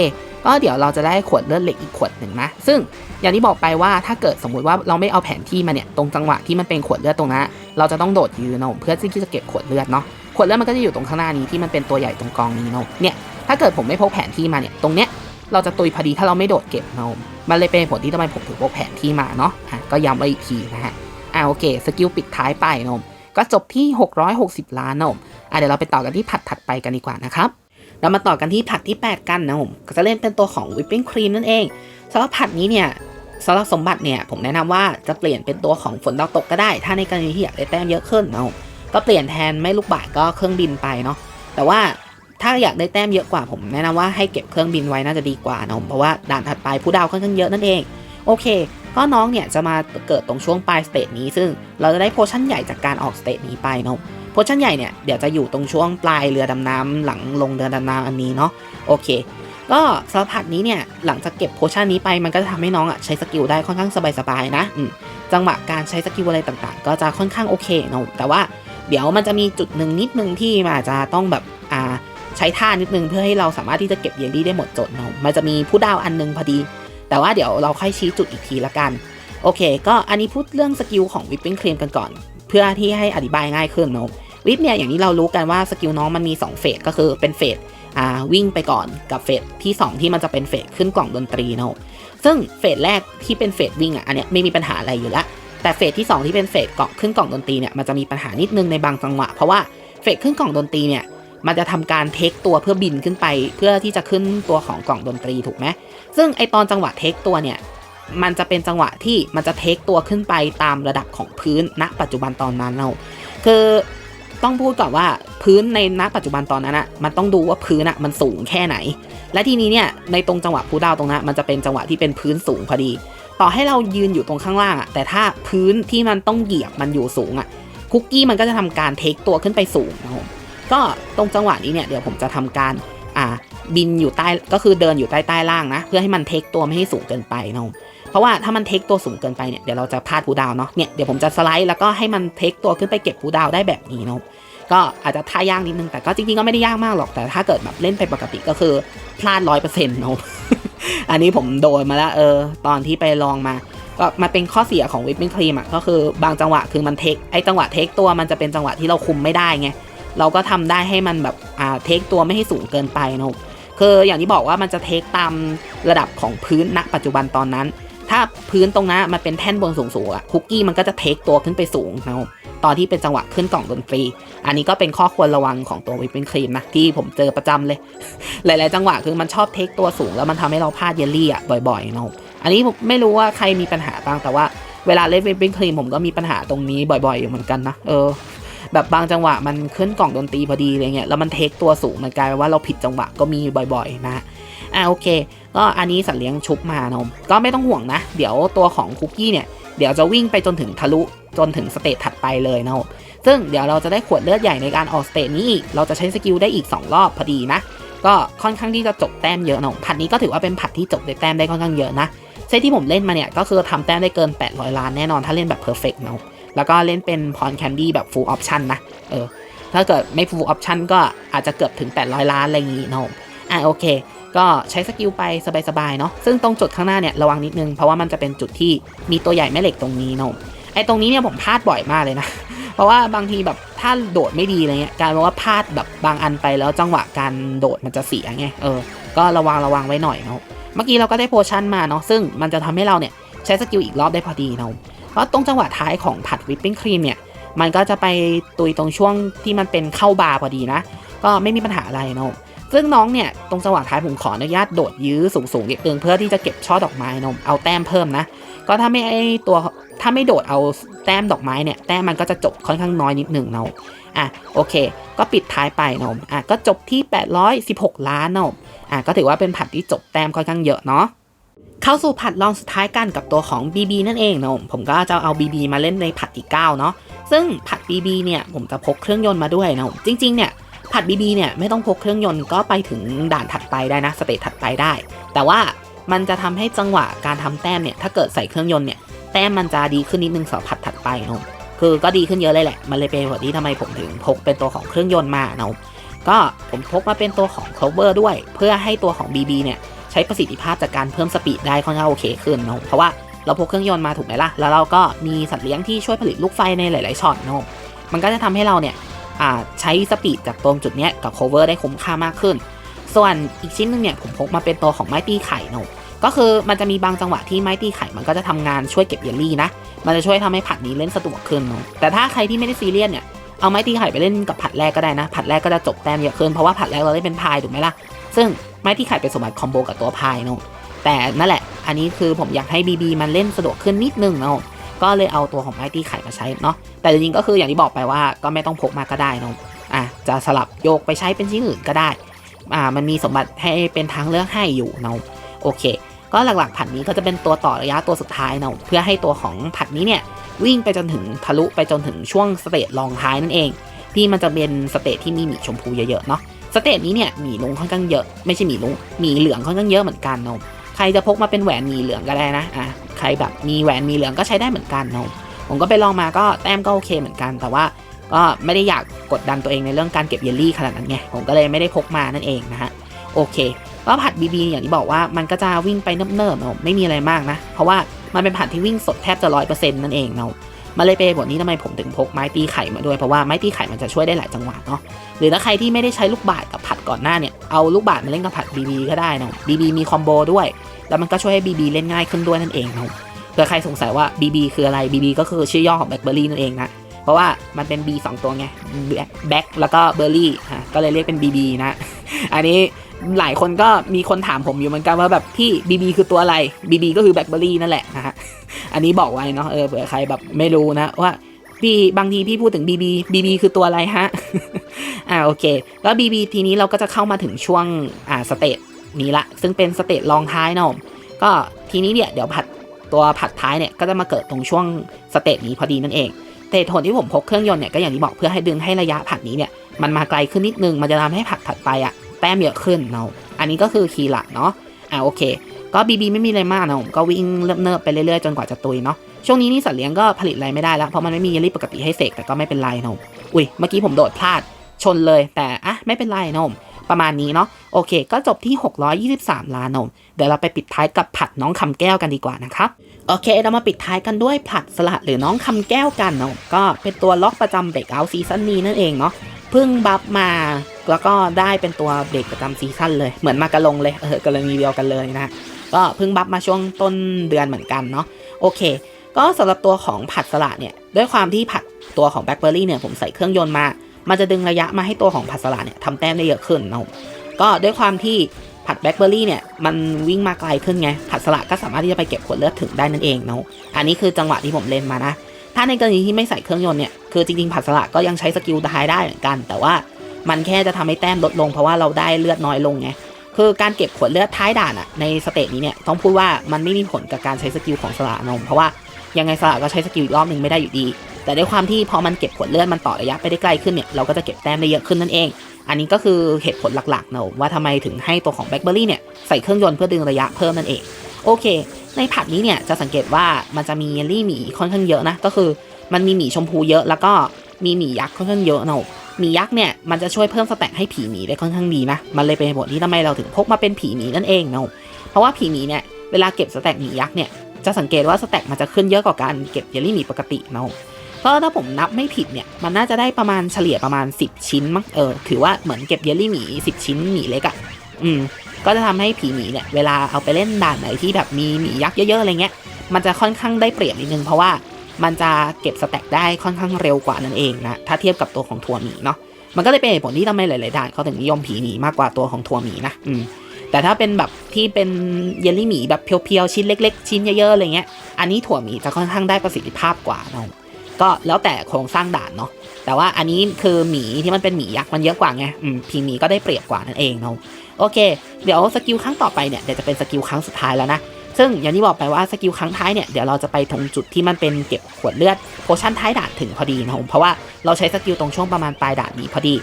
ก็เดี๋ยวเราจะได้ขวดเลือดเหล็กอีกขวดหนึ่งนะ ซึ่งอย่างที่บอกไปว่าถ้าเกิดสมมุติว่าเราไม่เอาแผนที่มาเนี่ยตรงจังหวะที่มันเป็นขวดเลือดตรงนั้นเราจะต้องโดดยืนเนาะเพื่อที่จะเก็บขวดเลือดเนาะขวดเลือดมันก็จะอยู่ตรงข้างหน้านี้ที่มันเป็นตัวใหญ่ตรงกองนี้เนาะเนี่ยถ้าเกิดผมไม่พกแผนที่มาเนี่ยตรงเนี้ยเราจะตุยพอดีถ้าเราไม่โดดเก็บเนาะมันเลยเป็นผลที่ทำไมผมถึงพกแผนที่มาเนาะะก็ย้ำไว้อีกทีนะฮะอ่าโอเคสกิลปิดท้ายไปเนาะก็จบที่ 660 ล้านเนาะอะเดี๋ยวเราไปต่อกันที่ผัดถัดไปกันดีกว่านะครับ เรามาต่อกันที่ผัดที่ 8 กันนะผมก็จะเล่นเป็นตัวของวิปปิ้งครีมนั่นเองสำหรับผัดนี้เนี่ยสำหรับสมบัติเนี่ยผมแนะนำว่าจะเปลี่ยนเป็นตัวของฝนดาวตกก็ได้ ถ้าในกรณีที่อยากได้แต้มเยอะขึ้นนะผมก็เปลี่ยนแทนไม่ลูกบาศก็เครื่องบินไปเนาะแต่ว่าถ้าอยากได้แต้มเยอะกว่าผมแนะนำว่าให้เก็บเครื่องบินไว้น่าจะดีกว่านะผมเพราะว่าด่านถัดไปผู้ดาวค่อนข้างเยอะนั่นเองโอเค ก็น้องเนี่ยจะมาเกิดตรงช่วงปลายสเตจนี้ซึ่งเราจะได้โพชั่นใหญ่จากการออกสเตจนี้ไปเนาะ โพชั่นใหญ่เนี่ยเดี๋ยวจะอยู่ตรงช่วงปลายเรือดำน้ำหลังลงเรือดำน้ำอันนี้เนาะโอเค ก็สำหรับผัดนี้เนี่ยหลังจากเก็บโพชั่นนี้ไปมันก็จะทำให้น้องอะใช้สกิลได้ค่อนข้างสบายๆนะจังหวะการใช้สกิลอะไรต่างๆ ก็จะค่อนข้างโอเคเนาะแต่ว่าเดี๋ยวมันจะมีจุดหนึ่งนิดนึงที่มันอาจจะต้องแบบอ่าใช้ท่านิดนึงเพื่อให้เราสามารถที่จะเก็บเยลลี่ได้หมดจดเนาะมันจะมีผู้ดาวอันนึงพอดี แต่ว่าเดี๋ยวเราค่อยชี้จุดอีกทีละกัน โอเค ก็อันนี้พูดเรื่องสกิลของวิปปิ้งครีมกันก่อน เพื่อที่ให้อธิบายง่ายขึ้นเนาะวิปเนี่ยอย่างที่เรารู้กันว่าสกิลน้องมันมี 2 เฟสก็คือเป็นเฟสวิ่งไปก่อนกับเฟสที่ 2 ที่มันจะเป็นเฟสขึ้นกล่องดนตรีเนาะซึ่งเฟสแรกที่เป็นเฟสวิ่งอะอันเนี้ยไม่มีปัญหาอะไรอยู่ล้วแต่เฟสที่ 2 ที่เป็นเฟสกล่องขึ้นกล่องดนตรีเนี่ยมันจะมีปัญหานิดนึงในบางจังหวะ เพราะว่าเฟสขึ้นกล่องดนตรีเนี่ยมันจะทำการเทคตัวเพื่อบินขึ้นไป เพื่อที่จะขึ้นตัวของกล่องดนตรีถูกไหมซึ่งไอตอนจังหวะเทคตัวเนี่ย มันจะเป็นจังหวะที่มันจะเทคตัวขึ้นไปตามระดับของพื้นณ ปัจจุบันตอนนั้นเราคือต้องพูดก่อนว่าพื้นในณปัจจุบันตอนนั้นอะมันต้องดูว่าพื้นอะมันสูงแค่ไหน และทีนี้เนี่ยในตรงจังหวะพูดาวตรงนั้นมันจะเป็นจังหวะที่เป็นพื้นสูงพอดี ต่อให้เรายืนอยู่ตรงข้างล่างอะแต่ถ้าพื้นที่มันต้องเหยียบมันอยู่สูงอะคุกกี้มันก็จะทำการเทคตัวขึ้นไปสูงนะครับผมก็ตรงจังหวะนี้เนี่ยเดี๋ยวผมจะทำการอ่าบินอยู่ใต้ก็คือเดินอยู่ใต้ใต้ล่างนะ เพื่อให้มันเทคตัวไม่ให้สูงเกินไปนะผม เพราะว่าถ้ามันเทคตัวสูงเกินไปเนี่ยเดี๋ยวเราจะพลาดพูดาวเนาะเนี่ยเดี๋ยวผมจะสไลด์แล้วก็ให้มันเทคตัวขึ้นไปเก็บพูดาวได้แบบนี้นะครับก็อาจจะท่ายากนิดนึงแต่ก็จริงๆก็ไม่ได้ยากมากหรอกแต่ถ้าเกิดแบบเล่นไปปกติก็คือพลาดร้อยเปอร์เซ็นต์นะครับอันนี้ผมโดนมาแล้วเออตอนที่ไปลองมาก็มาเป็นข้อเสียของวิปปิ้งครีมอะก็คือบางจังหวะคือมันเทคไอ้จังหวะเทคตัวมันจะเป็นจังหวะที่เราคุมไม่ได้ไงเราก็ทำได้ให้มันแบบอ่าเทคตัวไม่ให้สูงเกินไปนะครับคืออย่างที่บอกว่ามันจะเทคตามระดับของพื้นณปัจจุบันตอนนั้น ถ้าพื้นตรงนั้นมันเป็นแท่นบนสูงๆอะคุกกี้มันก็จะเทคตัวขึ้นไปสูงนะครับตอนที่เป็นจังหวะขึ้นกล่องดนตรี อันนี้ก็เป็นข้อควรระวังของตัววิปปิ้งครีมนะ ที่ผมเจอประจำเลย หลาย ๆ จังหวะคือมันชอบเทคตัวสูง แล้วมันทำให้เราพลาดเยลลี่อะบ่อย ๆ นะครับอันนี้ผมไม่รู้ว่าใครมีปัญหาบ้างแต่ว่าเวลาเล่นวิปปิ้งครีมผมก็มีปัญหาตรงนี้บ่อย ๆ อยู่เหมือนกันนะเออแบบบางจังหวะมันขึ้นกล่องดนตรีพอดีอะไรเงี้ยแล้วมันเทคตัวสูงมันกลายเป็นว่าเราผิดจังหวะก็มีบ่อย ๆ นะอ่าโอเค ก็อันนี้สัตว์เลี้ยงชุบมาเนมก็ไม่ต้องห่วงนะ เดี๋ยวตัวของคุกกี้เนี่ยเดี๋ยวจะวิ่งไปจนถึงทะลุจนถึงสเตจถัดไปเลยนะซึ่งเดี๋ยวเราจะได้ขวดเลือดใหญ่ในการออกสเตจนี้อีกเราจะใช้สกิลได้อีก 2 รอบพอดีนะ ก็ค่อนข้างที่จะจบแต้มเยอะนะผัดนี้ก็ถือว่าเป็นผัดที่จบได้แต้มได้ค่อนข้างเยอะนะเซตที่ผมเล่นมาเนี่ยก็คือทำแต้มได้เกิน 800 ล้านแน่นอนถ้าเล่นแบบเพอร์เฟกต์เนะแล้วก็เล่นเป็นพรแคนดี้แบบฟูลออปชันนะเออถ้าเกิดไม่ฟูลออปชันก็อาจจะเกือบถึง 800 ล้านอะไรอย่างงี้นะอะโอเค ก็ใช้สกิลไปสบายๆเนาะซึ่งตรงจุดข้างหน้าเนี่ยระวังนิดนึงเพราะว่ามันจะเป็นจุดที่มีตัวใหญ่แม่เหล็กตรงนี้เนาะไอ้ตรงนี้เนี่ยผมพลาดบ่อยมากเลยนะ เพราะว่าบางทีแบบถ้าโดดไม่ดีอะไรเงี้ยการว่าพลาดแบบบางอันไปแล้วจังหวะการโดดมันจะเสียไงเออก็ระวังระวังไว้หน่อยเนาะเมื่อกี้เราก็ได้โพชั่นมาเนาะซึ่งมันจะทำให้เราเนี่ยใช้สกิลอีกรอบได้พอดีเนาะเพราะตรงจังหวะท้ายของผัดวิปปิ้งครีมเนี่ยมันก็จะไปตุยตรงช่วงที่มันเป็นเข้าบาร์พอดีนะ ก็ไม่มีปัญหาอะไรเนาะ ซึ่งน้องเนี่ยตรงจังหวะท้ายผมขออนุญาตโดดยื้อสูงๆนิดนึงเพื่อที่จะเก็บช่อดอกไม้นาะเอาแต้มเพิ่มนะ ก็ถ้าไม่ไอตัวถ้าไม่โดดเอาแต้มดอกไม้เนี่ยแต้มมันก็จะจบค่อนข้างน้อยนิดหนึ่งเนาะอะโอเค ก็ปิดท้ายไปนาะอะก็จบที่ 816 ล้านนาะอะก็ถือว่าเป็นผัดที่จบแต้มค่อนข้างเยอะเนาะเข้าสู่ผัดลองสุดท้ายกันกับตัวของ BB นั่นเองนาะผมก็จะเอา BB มาเล่นในผัดที่9เนาะซึ่งผัด BB เนี่ยผมจะพกเครื่องยนต์มาด้วยนะจริงๆเนี่ย ผัด BB เนี่ยไม่ต้องพกเครื่องยนต์ก็ไปถึงด่านถัดไปได้นะสเตจถัดไปได้ แต่ว่ามันจะทำให้จังหวะการทำแต้มเนี่ยถ้าเกิดใส่เครื่องยนต์เนี่ยแต้มมันจะดีขึ้นนิดนึงสำหรับผัดถัดไปเนาะคือก็ดีขึ้นเยอะเลยแหละ มันเลยเป็นเหตุที่ทำไมผมถึงพกเป็นตัวของเครื่องยนต์มาเนาะก็ผมพกมาเป็นตัวของ cover ด้วย เพื่อให้ตัวของ BB เนี่ยใช้ประสิทธิภาพจากการเพิ่มสปีดได้ค่อนข้างโอเคขึ้นเนาะเพราะว่าเราพกเครื่องยนต์มาถูกไหมล่ะ แล้วเราก็มีสัตว์เลี้ยงที่ช่วยผลิตลูกไฟในหลาย ๆช็อตเนาะมันก็จะทำให้เราเนี่ย ใช้สปีดจากตรงจุดนี้กับ cover ได้คุ้มค่ามากขึ้น ส่วนอีกชิ้นหนึ่งเนี่ยผมพกมาเป็นตัวของไม้ตีไข่เนาะก็คือมันจะมีบางจังหวะที่ไม้ตีไข่มันก็จะทำงานช่วยเก็บเยลลี่นะ มันจะช่วยทำให้ผัดนี้เล่นสะดวกขึ้นเนาะแต่ถ้าใครที่ไม่ได้ซีเรียสเนี่ยเอาไม้ตีไข่ไปเล่นกับผัดแรกก็ได้นะ ผัดแรกก็จะจบแต้มเยอะขึ้นเพราะว่าผัดแรกเราได้เป็นพายถูกไหมล่ะ ซึ่งไม้ตีไข่เป็นสมบัติคอมโบกับตัวพายเนาะแต่นั่นแหละ อันนี้คือผมอยากให้ BB มันเล่นสะดวกขึ้นนิดนึงเนาะ ก็เลยเอาตัวของไม้ตีไข่มาใช้เนาะแต่จริงๆก็คืออย่างที่บอกไปว่าก็ไม่ต้องพกมาก็ได้เนาะอะจะสลับโยกไปใช้เป็นชิ้นอื่นก็ได้อ่ามันมีสมบัติให้เป็นทางเลือกให้อยู่เนาะโอเค ก็หลักๆผัดนี้ก็จะเป็นตัวต่อระยะตัวสุดท้ายเนาะเพื่อให้ตัวของผัดนี้เนี่ยวิ่งไปจนถึงทะลุไปจนถึงช่วงสเตจรองท้ายนั่นเอง ที่มันจะเป็นสเตจที่มีหมีชมพูเยอะๆเนาะสเตจนี้เนี่ยหมีลุงค่อนข้างเยอะไม่ใช่หมีลุงหมีเหลืองค่อนข้างเยอะเหมือนกันเนาะ ใครจะพกมาเป็นแหวนมีเหลืองก็ได้นะอะใครแบบมีแหวนมีเหลืองก็ใช้ได้เหมือนกันเนาะผมก็ไปลองมาก็แต้มก็โอเคเหมือนกัน แต่ว่าก็ไม่ได้อยากกดดันตัวเองในเรื่องการเก็บเยลลี่ขนาดนั้นไงผมก็เลยไม่ได้พกมานั่นเองนะฮะโอเคก็ผัดบีบีอย่างที่บอกว่ามันก็จะวิ่งไปเนิบๆเนาะไม่มีอะไรมากนะ เพราะว่ามันเป็นผัดที่วิ่งสดแทบจะร้อยเปอร์เซ็นต์นั่นเองเนาะมาเลยเปบทนี้ทำไมผมถึงพกไม้ตีไข่มาด้วยเพราะว่าไม้ตีไข่มันจะช่วยได้หลายจังหวะเนาะหรือถ้าใครที่ไม่ได้ใช้ลูกบาศกับผัด ก่อนหน้าเนี่ย เอาลูกบาศก์มาเล่นกับผัด BB ก็ได้เนาะ BB มีคอมโบด้วย แล้วมันก็ช่วยให้ BB เล่นง่ายขึ้นด้วยนั่นเองนะเผื่อใครสงสัยว่า BB คืออะไร BB ก็คือชื่อย่อของแบล็คเบอร์รี่นั่นเองนะเพราะว่ามันเป็น B 2 ตัวไงแบ็คแล้วก็เบอร์รี่ฮะก็เลยเรียกเป็น BB นะ อันนี้หลายคนก็มีคนถามผมอยู่เหมือนกันว่าแบบพี่ BB คือตัวอะไร BB ก็คือแบล็คเบอร์รี่นั่นแหละนะฮะอันนี้บอกไว้เนาะเออเผื่อใครแบบไม่รู้นะว่า พี่บางทีพี่พูดถึง BB BB คือตัวอะไรฮะ อ่าโอเค แล้ว BB ทีนี้เราก็จะเข้ามาถึงช่วงอ่าสเตจนี้ละ ซึ่งเป็นสเตจรองท้ายเนาะก็ทีนี้เนี่ยเดี๋ยวผัดตัวผัดท้ายเนี่ยก็จะมาเกิดตรงช่วงสเตจนี้พอดีนั่นเองแต่ผลที่ผมพกเครื่องยนต์เนี่ยก็อย่างที่บอกเพื่อให้ดึงให้ระยะผัดนี้เนี่ยมันมาไกลขึ้นนิดนึงมันจะทำให้ผัดถัดไปอะแต้มเยอะขึ้นเนาะอันนี้ก็คือคีย์หลักเนาะอ่าโอเค ก็บีบีไม่มีอะไรมากนะผมก็วิ่งเนิบๆไปเรื่อยๆจนกว่าจะตุยเนาะ ช่วงนี้นี่สัตว์เลี้ยงก็ผลิตอะไรไม่ได้แล้ว เพราะมันไม่มีเยลลี่ปกติให้เสกแต่ก็ไม่เป็นไรนมอุ้ยเมื่อกี้ผมโดดพลาดชนเลย แต่อะไม่เป็นไรนมประมาณนี้เนาะโอเค ก็จบที่ 623 ล้านนม เดี๋ยวเราไปปิดท้ายกับผัดน้องคำแก้วกันดีกว่านะครับโอเค เรามาปิดท้ายกันด้วยผัดสลัดหรือน้องคำแก้วกันนาะก็เป็นตัวล็อกประจำเบรกเอาซีซั่นนี้นั่นเองเนาะเพิ่งบัฟมาแล้วก็ได้เป็นตัวเบรกประจำซีซั่นเลยเหมือนมากระลงเลยเออกรณีเดียวกันเลยนะก็เพิ่งบัฟมาช่วงต้นเดือนเหมือนกันเนาะโอเค ก็สำหรับตัวของผัดสลัดเนี่ยด้วยความที่ผัดตัวของแบล็คเบอร์รี่เนี่ยผมใส่เครื่องยนต์มา มันจะดึงระยะมาให้ตัวของผัดสลัดเนี่ยทำแต้มได้เยอะขึ้นเนาะก็ด้วยความที่ผัดแบล็คเบอร์รี่เนี่ยมันวิ่งมาไกลขึ้นไงผัดสลัดก็สามารถที่จะไปเก็บขวดเลือดถึงได้นั่นเองเนาะอันนี้คือจังหวะที่ผมเล่นมานะถ้าในกรณีที่ไม่ใส่เครื่องยนต์เนี่ยคือจริงๆผัดสลัดก็ยังใช้สกิลท้ายได้เหมือนกัน แต่ว่ามันแค่จะทำให้แต้มลดลงเพราะว่าเราได้เลือดน้อยลงไงคือการเก็บขวดเลือดท้ายด่านอะในสเตจนี้เนี่ยต้องพูดว่ามันไม่มีผลกับการใช้สกิลของสลัดนมเพราะว่า ยังไงสลัดก็ใช้สกิลอีกรอบหนึ่งไม่ได้อยู่ดี แต่ด้วยความที่พอมันเก็บขวดเลือดมันต่อระยะไปได้ใกล้ขึ้นเนี่ยเราก็จะเก็บแต้มได้เยอะขึ้นนั่นเอง อันนี้ก็คือเหตุผลหลักๆนะว่าทำไมถึงให้ตัวของแบล็คเบอรี่เนี่ยใส่เครื่องยนต์เพื่อดึงระยะเพิ่มนั่นเองโอเค ในผัดนี้เนี่ยจะสังเกตว่ามันจะมีเยลลี่หมีค่อนข้างเยอะนะก็คือมันมีหมีชมพูเยอะแล้วก็มีหมียักษ์ค่อนข้างเยอะนะหมียักษ์เนี่ยมันจะช่วยเพิ่มสแต็กให้ผีหมีได้ค่อนข้างดีนะมันเลยเป็นเหตุผลที่ทำไมเราถึงพกมาเป็นผีหมีนั่นเองนะเพราะว่าผีหมีเนี่ยเวลาเก็บสแต็กหมียักษ์เนี่ย จะสังเกตว่าสแต็กมันจะขึ้นเยอะกว่าการเก็บเยลลี่หมีปกตินะก็ถ้าผมนับไม่ผิดเนี่ย มันน่าจะได้ประมาณเฉลี่ยประมาณ 10 ชิ้นมั้งเออถือว่าเหมือนเก็บเยลลี่หมี 10 ชิ้นหมีเล็กอะ่ะอืมก็จะทำให้ผีหมีเนี่ยเวลาเอาไปเล่นด่านไหนที่แบบมีหมียักษ์เยอะๆอะไรเงี้ยมันจะค่อนข้างได้เปรียบนิดนึงเพราะว่ามันจะเก็บสแต็กได้ค่อนข้างเร็วกว่านั่นเองนะถ้าเทียบกับตัวของทัวหมีเนาะมันก็เลยเป็นผลที่ทำให้หลายๆด่านเขาถึงนิยมผีหมีมากกว่าตัวของทัวหมีนะอืม แต่ถ้าเป็นแบบที่เป็นเยลลี่หมีแบบเพียวๆ ชิ้นเล็ก ๆ ชิ้นเยอะๆอะไรเงี้ย อันนี้ถั่วหมีจะค่อนข้างได้ประสิทธิภาพกว่าเนาะก็แล้วแต่โครงสร้างด่านเนาะแต่ว่าอันนี้คือหมีที่มันเป็นหมียักษ์มันเยอะกว่าไงอืมพีหมีก็ได้เปรียบกว่านั่นเองเนาะโอเค เดี๋ยวสกิลครั้งต่อไปเนี่ยเดี๋ยวจะเป็นสกิลครั้งสุดท้ายแล้วนะซึ่งอย่างที่บอกไปว่าสกิลครั้งท้ายเนี่ยเดี๋ยวเราจะไปตรงจุดที่มันเป็นเก็บขวดเลือดโพชั่นท้ายด่านถึงพอดีนะผมเพราะว่าเราใช้สกิลตรงช่วงประมาณปลายด่านนี้พอดี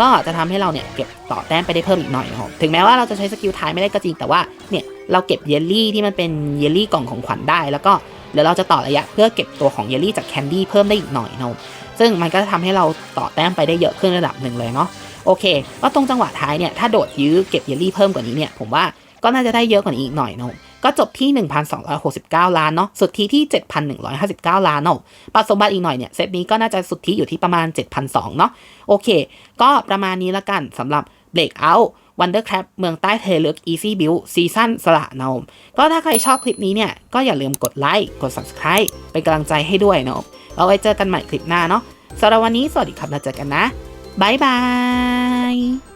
ก็จะทำให้เราเนี่ยเก็บต่อแต้มไปได้เพิ่มอีกหน่อยครับถึงแม้ว่าเราจะใช้สกิลท้ายไม่ได้ก็จริงแต่ว่าเนี่ยเราเก็บเยลลี่ที่มันเป็นเยลลี่กล่องของขวัญได้ แล้วก็เดี๋ยวเราจะต่อระยะเพื่อเก็บตัวของเยลลี่จากแคนดี้เพิ่มได้อีกหน่อยนะครับซึ่งมันก็จะทำให้เราต่อแต้มไปได้เยอะขึ้นระดับหนึ่งเลยเนาะโอเคก็ตรงจังหวะท้ายเนี่ยถ้าโดดยื้อเก็บเยลลี่เพิ่มกว่านี้เนี่ยผมว่าก็น่าจะได้เยอะกว่านี้อีกหน่อยนาะ ก็จบที่ 1,269 ล้านเนาะ สุดที่ที่ 7,159 ล้านเนาะปัจสมบัติอีกหน่อยเนี่ย เซตนี้ก็น่าจะสุดที่อยู่ที่ประมาณ 7,200 เนาะ โอเค ก็ประมาณนี้ละกันสำหรับ Breakout Wondercraft เมืองใต้เทเลือก Easy Build ซีซั่นสละนาะก็ถ้าใครชอบคลิปนี้เนี่ย ก็อย่าลืมกดไลค์ กด Subscribe เป็นกำลังใจให้ด้วยเนาะเราไว้เจอกันใหม่คลิปหน้าเนาะสำหรับวันนี้สวัสดีครับแล้วเจอกันนะบ๊ายบาย